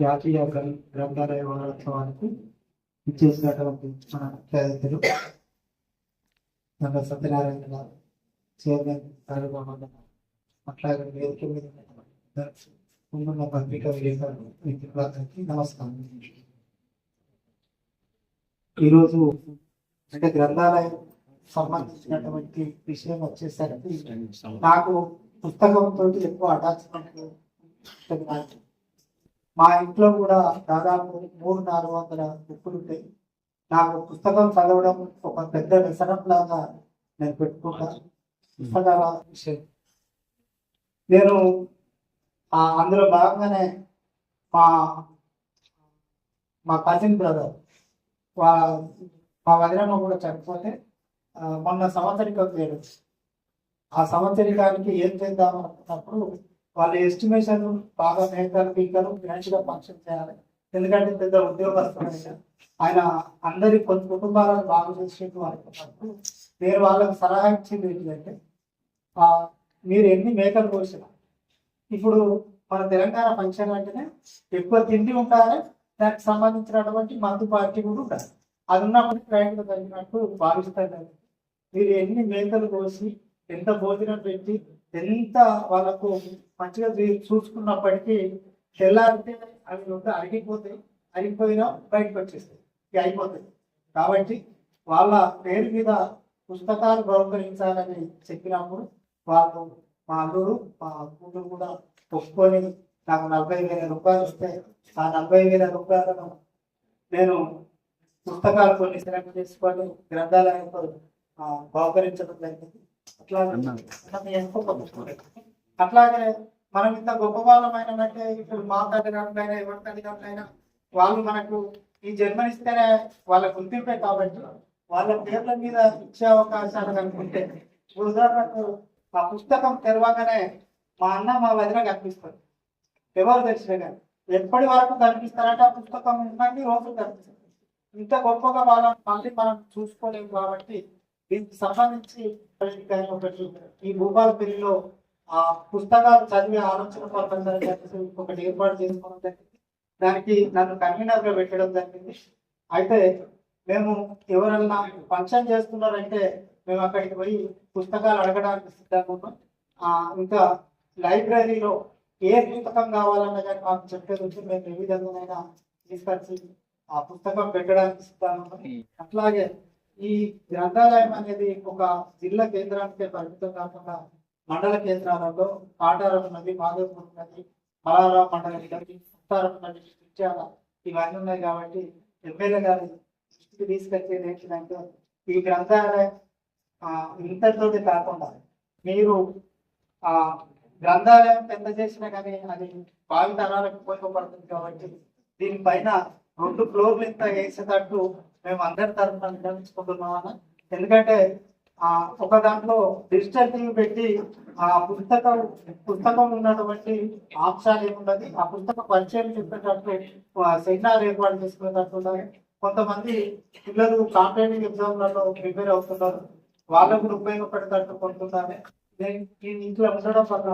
జాతీయ గ్రం- గ్రంథాలయ వారోత్సవానికి ఇచ్చేసినటువంటి మన ముఖ్యాధితులు అతిథులు సత్యనారాయణ గారు చైర్మన్ కార్యక్రమం అట్లాగే వేదిక మీద ఉన్నటువంటి ముందున్న పత్రికా విలేకరులు మిత్రులందరికీ నమస్కారం. ఈరోజు అంటే గ్రంథాలయం సంబంధించినటువంటి విషయం వచ్చేసరికి నాకు పుస్తకంతో ఎక్కువ అటాచ్మెంట్ మా ఇంట్లో కూడా దాదాపు మూడు నాలుగు వందల బుక్కులు ఉంటాయి. నాకు పుస్తకం చదవడం ఒక పెద్ద వ్యసనం లాగా నేను పెట్టుకుంటాను పుస్తకాల విషయం. నేను అందులో భాగంగానే మా మా కజిన్ బ్రదర్ వా మా వదినమ్మ కూడా చనిపోతే మొన్న సంవత్సరికం పేరు ఆ సంవత్సరికానికి ఏం చేద్దాం అనుకున్నప్పుడు వాళ్ళ ఎస్టిమేషన్ బాగా మేకలు పీకలు ఫినాన్షియల్ ఫంక్షన్ చేయాలి. ఎందుకంటే పెద్ద ఉద్యోగస్తులు ఆయన. ఆయన అందరి కొన్ని కుటుంబాలను బాగు చేసేట్టు అనుకున్నప్పుడు నేను వాళ్ళకి సలహా ఇచ్చింది ఏంటంటే మీరు ఎన్ని మేకలు కోసినా ఇప్పుడు మన తెలంగాణ ఫంక్షన్ అంటేనే ఎక్కువ తిండి ఉండాలి దానికి సంబంధించినటువంటి మందు పార్టీ కూడా ఉండాలి. అది ఉన్నప్పుడు ప్రయాణం తగినట్టు భావిస్తారు మీరు ఎన్ని మేకలు కోసి ఎంత భోజనం పెట్టి ఎంత వాళ్ళకు మంచిగా చూసుకున్నప్పటికీ తెల్లారితే అవి ఉంటే అరిగిపోతాయి అరిగిపోయినా బయటకు వచ్చేస్తాయి. అయిపోతాయి. కాబట్టి వాళ్ళ పేరు మీద పుస్తకాలు బహుకరించాలని చెప్పినప్పుడు వాళ్ళు మా అల్లుడు మా కూతురు కూడా ఒప్పుకొని నాకు నలభై వేల రూపాయలు ఇస్తే ఆ నలభై వేల రూపాయలను నేను పుస్తకాలు కొన్ని సెలెక్ట్ చేసుకొని గ్రంథాలయంతో బహుకరించడం జరిగింది. అట్లాగే మనం ఇంత గొప్ప వాళ్ళమైనంటే ఇప్పుడు మా తల్లిదండ్రులైనా ఎవరి తల్లిదండ్రులైనా వాళ్ళు మనకు ఈ జన్మనిస్తేనే వాళ్ళ గుర్తింపే కాబట్టి వాళ్ళ పేర్ల మీద ఇచ్చే అవకాశాలు కనుకుంటే ఇప్పుడు ఉదాహరణకు ఆ పుస్తకం తెరవగానే మా అన్న మా వదిన కనిపిస్తారు. ఎవరు తెలిసిన కానీ. ఎప్పటి వరకు కనిపిస్తారంటే ఆ పుస్తకం ఉన్నన్ని రోజులు కనిపిస్తుంది. ఇంత గొప్పగా వాళ్ళ మళ్ళీ మనం చూసుకోలేము కాబట్టి దీనికి సంబంధించి ఒకటి ఈ భూపాల పెళ్ళిలో ఆ పుస్తకాలు చదివే ఆలోచన పరంగా చెప్పేసి ఒకటి ఏర్పాటు చేసుకోవడం జరిగింది. దానికి నన్ను కన్వీనర్గా పెట్టడం జరిగింది. అయితే మేము ఎవరన్నా ఫంక్షన్ చేస్తున్నారంటే మేము అక్కడికి పోయి పుస్తకాలు అడగడానికి సిద్ధంగా ఉన్నాం. ఆ, ఇంకా లైబ్రరీలో ఏ పుస్తకం కావాలన్నా కానీ మాకు చెప్పేది వచ్చి మేము ఏ విధంగానైనా తీసుకొచ్చి ఆ పుస్తకం పెట్టడానికి సిద్ధంగా ఉన్నాం. అట్లాగే ఈ గ్రంథాలయం అనేది ఒక జిల్లా కేంద్రానికే పరిమితం కాకుండా మండల కేంద్రాలలో కాటారం ఉన్నది మాధవపూర్ ఉన్నది మలారా మండలం ఉన్నది సుత్తారం ఉన్నది ఇత్యాల ఇవన్నీ ఉన్నాయి కాబట్టి ఎమ్మెల్యే గారి దృష్టికి తీసుకొచ్చేది ఏంటంటే ఈ గ్రంథాలయం ఇంతటితోటి కాకుండా మీరు ఆ గ్రంథాలయం పెద్ద చేసినా కానీ అది భావి తరాలకు ఉపయోగపడుతుంది కాబట్టి దీనిపైన రెండు ఫ్లోర్లు ఇంత వేసేటట్టు మేము అందరి తరఫున నిర్ణయించుకుంటున్నామన్న. ఎందుకంటే ఆ ఒక దాంట్లో డిజిటల్ టీవీ పెట్టి ఆ పుస్తకం పుస్తకం ఉన్నటువంటి అంశాలు ఏమున్నది ఆ పుస్తక పరిచయం చెప్పేటట్టు సెమినార్ ఏర్పాటు చేసుకునేటట్టు కొంతమంది పిల్లలు కాంపిటేటివ్ ఎగ్జామ్లలో ప్రిపేర్ అవుతున్నారు. వాళ్ళకు కూడా ఉపయోగపడేటట్టు కొంటున్నారు. నేను ఇంట్లో ఉండడం వల్ల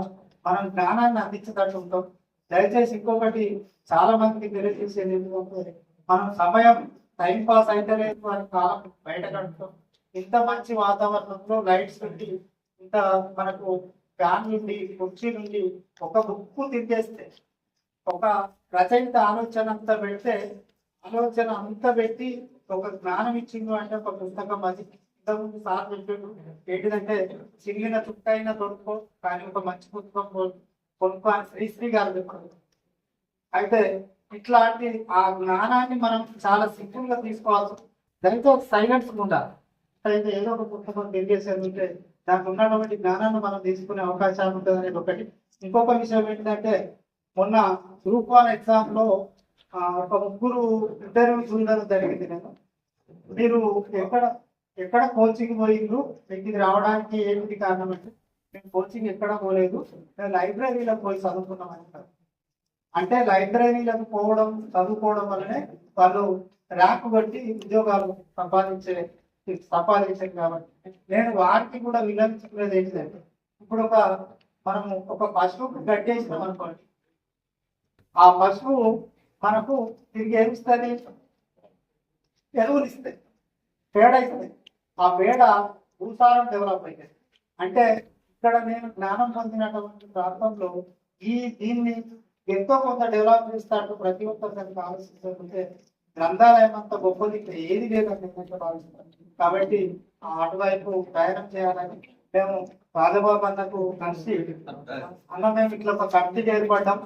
మనం జ్ఞానాన్ని అందించేటట్టు ఉంటాం. దయచేసి ఇంకొకటి చాలా మందికి తెలియజేసేది ఏంటంటే మనం సమయం టైం పాస్ అయితే లేదు కాలం బయట కడుతాం ఇంత మంచి వాతావరణంలో లైట్స్ ఉండి ఇంత మనకు ఫ్యాన్ నుండి కుర్చీ నుండి ఒక బుక్ తిరిగేస్తే ఒక రచయిత ఆలోచన అంతా పెడితే ఆలోచన అంతా పెట్టి ఒక జ్ఞానం ఇచ్చింది అంటే ఒక పుస్తకం అది. ఇంతకుముందు సార్ చెప్పాడు ఏంటిదంటే చిల్లిన చుట్టైన దొరుకు కానీ ఒక మంచి పుస్తకం కొను- శ్రీశ్రీ గారు చెప్పారు అయితే ఇట్లాంటి ఆ జ్ఞానాన్ని మనం చాలా సింపుల్గా తీసుకోవాల్సి దానితో సైలెన్స్ ఉండాలి. అయితే ఏదో ఒక పుస్తకం తిరిగేసేది ఉంటే దానికి ఉన్నటువంటి జ్ఞానాన్ని మనం తీసుకునే అవకాశాలు ఉంటుంది అనేది ఒకటి. ఇంకొక విషయం ఏంటంటే మొన్న గ్రూప్ వన్ ఎగ్జామ్లో ఒక ముగ్గురు ఇంటర్వ్యూ చూడడం జరిగింది నేను మీరు ఎక్కడ ఎక్కడ కోచింగ్ పోయిండ్రు మీకు రావడానికి ఏమిటి కారణం అంటే? నేను కోచింగ్ ఎక్కడ పోలేదు. నేను లైబ్రరీలో పోయి చదువుకున్నాం అంటారు అంటే లైబ్రరీలకు పోవడం చదువుకోవడం వల్లనే వాళ్ళు ర్యాంక్ బట్టి ఉద్యోగాలు సంపాదించే సంపాదించారు కాబట్టి. నేను వారికి కూడా విలంబించుకునేది ఏంటిదంటే ఇప్పుడు ఒక మనము ఒక పశువుకు గడ్డేసినాం అనుకోండి. ఆ పశువు మనకు తిరిగి ఏమిస్తుంది? ఎరువులు ఇస్తాయి పేడ ఇస్తుంది. ఆ పేడ భూసారం డెవలప్ అవుతుంది అంటే ఇక్కడ నేను జ్ఞానం పొందినటువంటి ప్రాంతంలో ఈ దీన్ని ఎంతో కొంత డెవలప్ చేస్తాడు ప్రతి ఒక్కరు దానికి ఆలోచిస్తుంటే గ్రంథాలయం అంత గొప్పది ఇక్కడ ఏది లేదని నేనైతే కాబట్టి ఆ అటువైపు ప్రయాణం చేయాలని మేము రాజబాబు అన్నకు కలిసి అన్న మేము ఇట్లా ఒక కమిటీ ఏర్పడ్డాం.